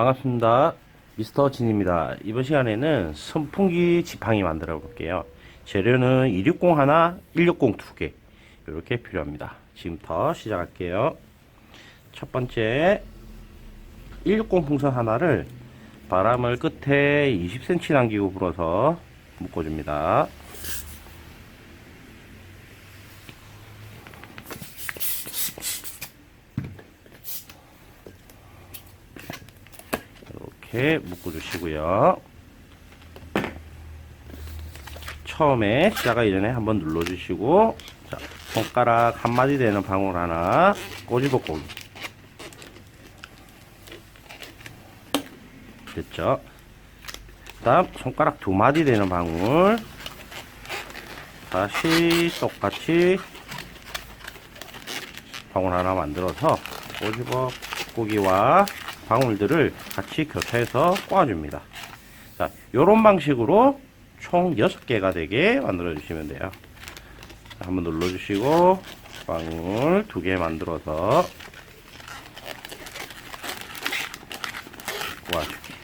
반갑습니다. 미스터 진입니다. 이번 시간에는 선풍기 지팡이 만들어 볼게요. 재료는 260 하나, 160 두 개. 이렇게 필요합니다. 지금부터 시작할게요. 첫 번째, 160 풍선 하나를 바람을 끝에 20cm 남기고 불어서 묶어줍니다. 이렇게 묶어 주시고요. 처음에 시작하기 전에 한번 눌러 주시고 자, 손가락 한 마디 되는 방울 하나 꼬집어 꼬기 됐죠? 그 다음 손가락 두 마디 되는 방울 다시 똑같이 방울 하나 만들어서 꼬집어 고기와 방울들을 같이 교차해서 꼬아줍니다. 자, 요런 방식으로 총 6개가 되게 만들어 주시면 돼요. 자, 한번 눌러 주시고 방울 두개 만들어서 꼬아주기.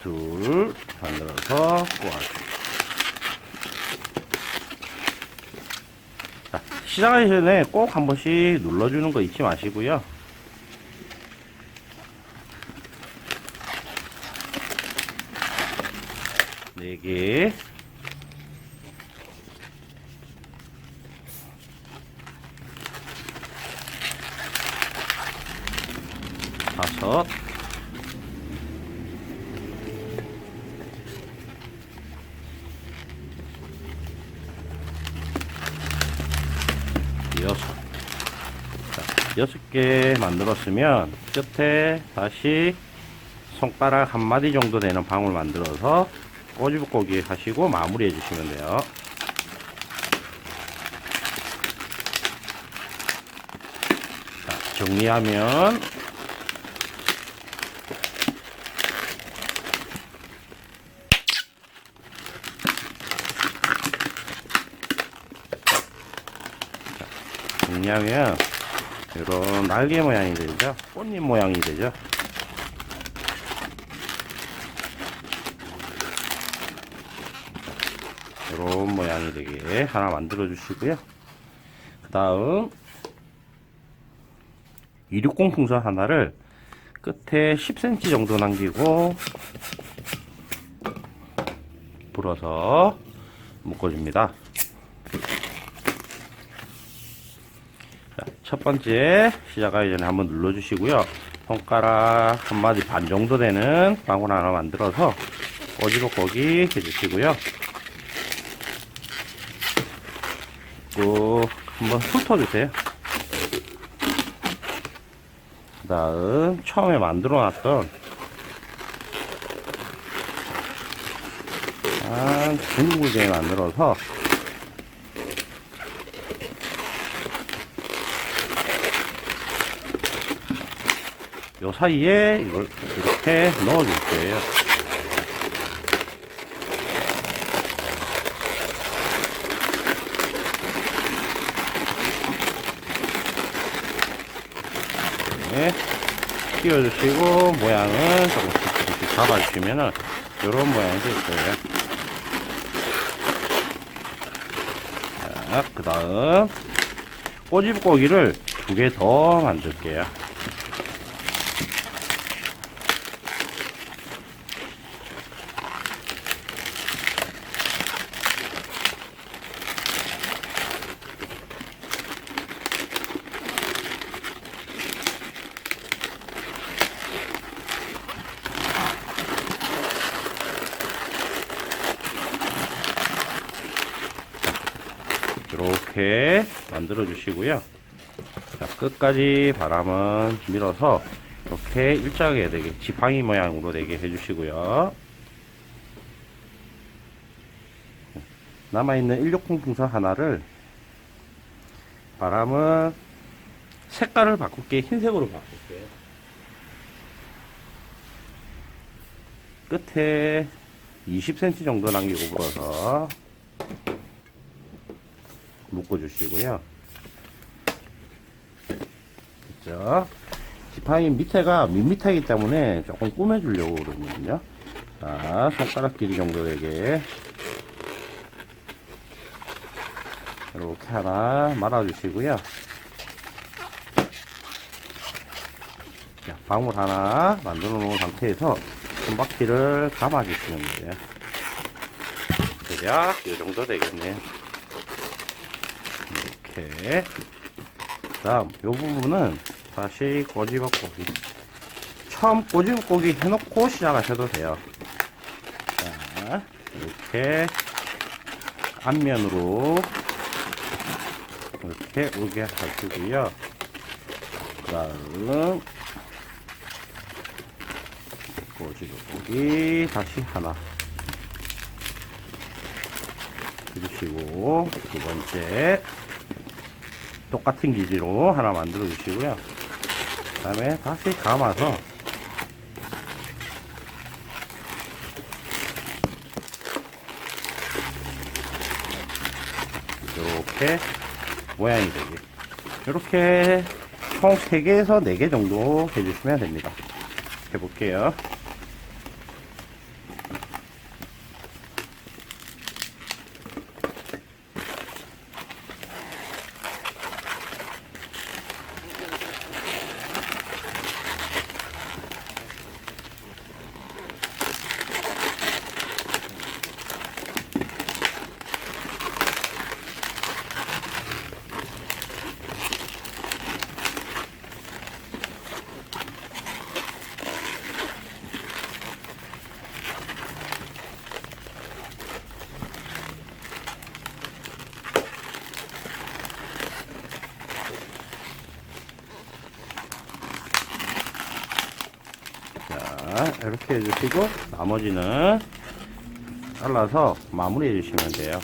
둘 만들어서. 자, 시작하기 전에 꼭 한 번씩 눌러주는 거 잊지 마시고요. 네 개. 다섯. 여섯. 개 만들었으면 끝에 다시 손가락 한 마디 정도 되는 방울 만들어서 꼬집고기 하시고 마무리해 주시면 돼요. 자, 정리하면 정리하면 이런 날개 모양이 되죠. 꽃잎 모양이 되죠. 이런 모양이 되게 하나 만들어 주시고요. 그 다음 260 풍선 하나를 끝에 10cm 정도 남기고 불어서 묶어줍니다. 첫 번째 시작하기 전에 한번 눌러주시고요. 손가락 한 마디 반 정도 되는 방울 하나 만들어서 꼬집어 꼬기 해주시고요. 꾹 한번 훑어주세요. 그 다음 처음에 만들어 놨던 한 둥글게 만들어서 요 사이에 이걸 이렇게 넣어줄 거예요. 네, 띄워주시고 모양은 조금씩 조금씩 잡아주시면은 이런 모양이 될 거예요. 자, 그 다음 꼬집고기를 두 개 더 만들게요. 이렇게 만들어 주시고요. 자, 끝까지 바람은 밀어서 이렇게 일자하게 되게 지팡이 모양으로 되게 해주시고요. 남아있는 160 풍선 하나를 바람은 색깔을 바꿀게 흰색으로 바꿀게요. 끝에 20cm 정도 남기고 불어서 묶어주시고요. 됐죠? 지팡이 밑에가 밋밋하기 때문에 조금 꾸며주려고 그러거든요. 자, 손가락 길이 정도 되게 이렇게 하나 말아주시고요. 자, 방울 하나 만들어 놓은 상태에서 손바퀴를 감아주시면 돼요. 대략 이 정도 되겠네요. 이렇게. 다음, 요 부분은 다시 꼬집어 꼬기. 처음 꼬집어 꼬기 해놓고 시작하셔도 돼요. 자, 이렇게 앞면으로 이렇게 오게 하시고요. 그 다음, 꼬집어 꼬기 다시 하나. 해주시고 두 번째 똑같은 기지로 하나 만들어 주시고요. 그 다음에 다시 감아서 이렇게 모양이 되게 이렇게 총 3개에서 4개 정도 해주시면 됩니다. 해볼게요 자, 이렇게 해주시고, 나머지는 잘라서 마무리 해 주시면 돼요.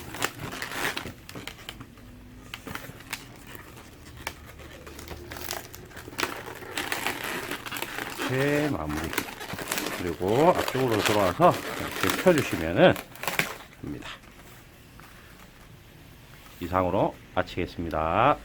이렇게 마무리. 그리고 앞쪽으로 들어와서 이렇게 펴주시면은 됩니다. 이상으로 마치겠습니다.